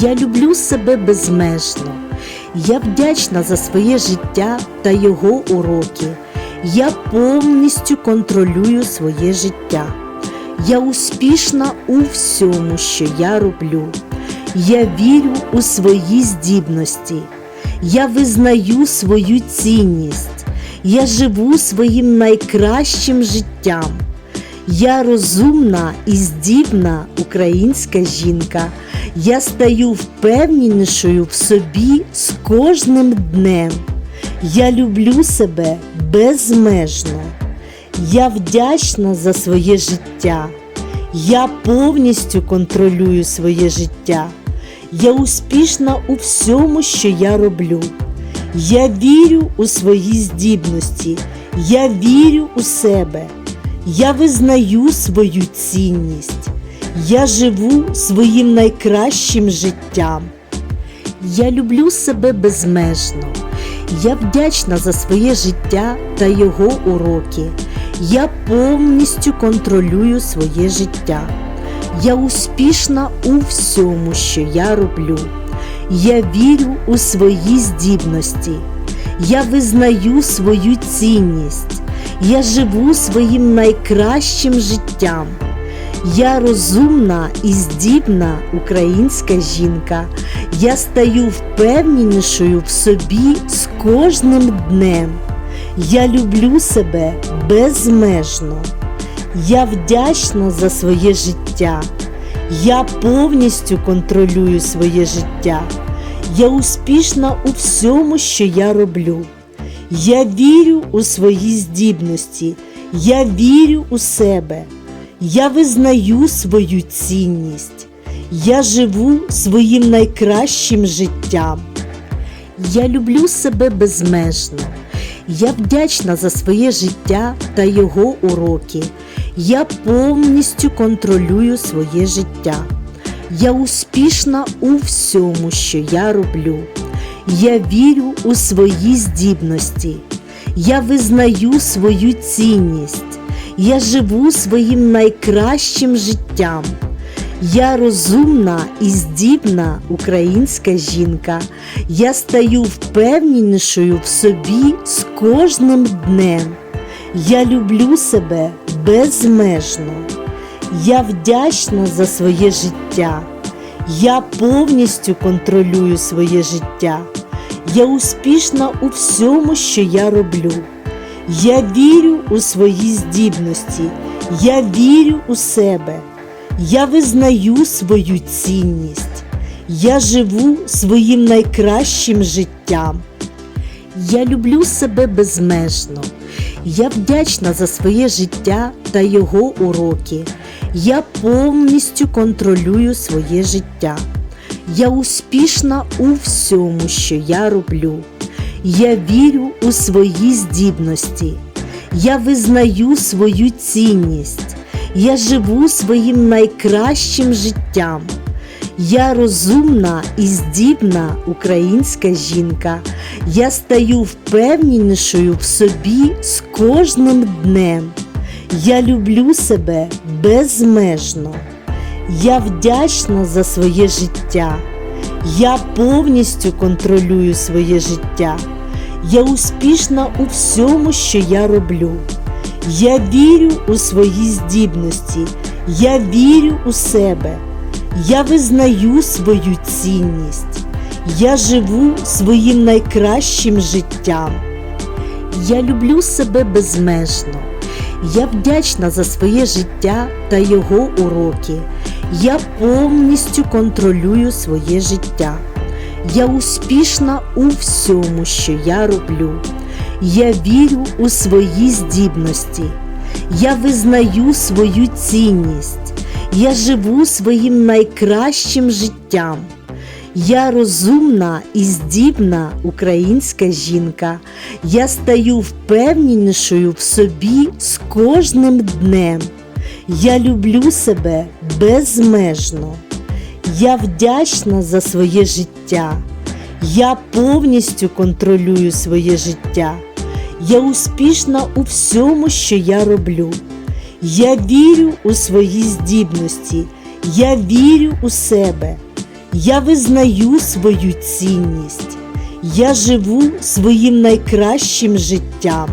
Я люблю себе безмежно. Я вдячна за своє життя та його уроки. Я повністю контролюю своє життя. Я успішна у всьому, що я роблю. Я вірю у свої здібності. Я визнаю свою цінність. Я живу своїм найкращим життям. Я розумна і здібна українська жінка. Я стаю впевненішою в собі з кожним днем. Я люблю себе безмежно. Я вдячна за своє життя. Я повністю контролюю своє життя. Я успішна у всьому, що я роблю. Я вірю у свої здібності. Я вірю у себе. Я визнаю свою цінність. Я живу своїм найкращим життям. Я люблю себе безмежно. Я вдячна за своє життя та його уроки. Я повністю контролюю своє життя. Я успішна у всьому, що я роблю. Я вірю у свої здібності. Я визнаю свою цінність. Я живу своїм найкращим життям. Я розумна і здібна українська жінка. Я стаю впевненішою в собі з кожним днем. Я люблю себе безмежно. Я вдячна за своє життя. Я повністю контролюю своє життя. Я успішна у всьому, що я роблю. Я вірю у свої здібності. Я вірю у себе. Я визнаю свою цінність. Я живу своїм найкращим життям. Я люблю себе безмежно. Я вдячна за своє життя та його уроки. Я повністю контролюю своє життя. Я успішна у всьому, що я роблю. Я вірю у свої здібності. Я визнаю свою цінність. Я живу своїм найкращим життям. Я розумна і здібна українська жінка. Я стаю впевненішою в собі з кожним днем. Я люблю себе безмежно. Я вдячна за своє життя. Я повністю контролюю своє життя. Я успішна у всьому, що я роблю. Я вірю у свої здібності. Я вірю у себе. Я визнаю свою цінність. Я живу своїм найкращим життям. Я люблю себе безмежно. Я вдячна за своє життя та його уроки. Я повністю контролюю своє життя. Я успішна у всьому, що я роблю. Я вірю у свої здібності. Я визнаю свою цінність. Я живу своїм найкращим життям. Я розумна і здібна українська жінка. Я стаю впевненішою в собі з кожним днем. Я люблю себе безмежно. Я вдячна за своє життя. Я повністю контролюю своє життя. Я успішна у всьому, що я роблю. Я вірю у свої здібності. Я вірю у себе. Я визнаю свою цінність. Я живу своїм найкращим життям. Я люблю себе безмежно. Я вдячна за своє життя та його уроки. Я повністю контролюю своє життя. Я успішна у всьому, що я роблю. Я вірю у свої здібності. Я визнаю свою цінність. Я живу своїм найкращим життям. Я розумна і здібна українська жінка. Я стаю впевненішою в собі з кожним днем. Я люблю себе безмежно. Я вдячна за своє життя. Я повністю контролюю своє життя. Я успішна у всьому, що я роблю. Я вірю у свої здібності. Я вірю у себе. Я визнаю свою цінність. Я живу своїм найкращим життям.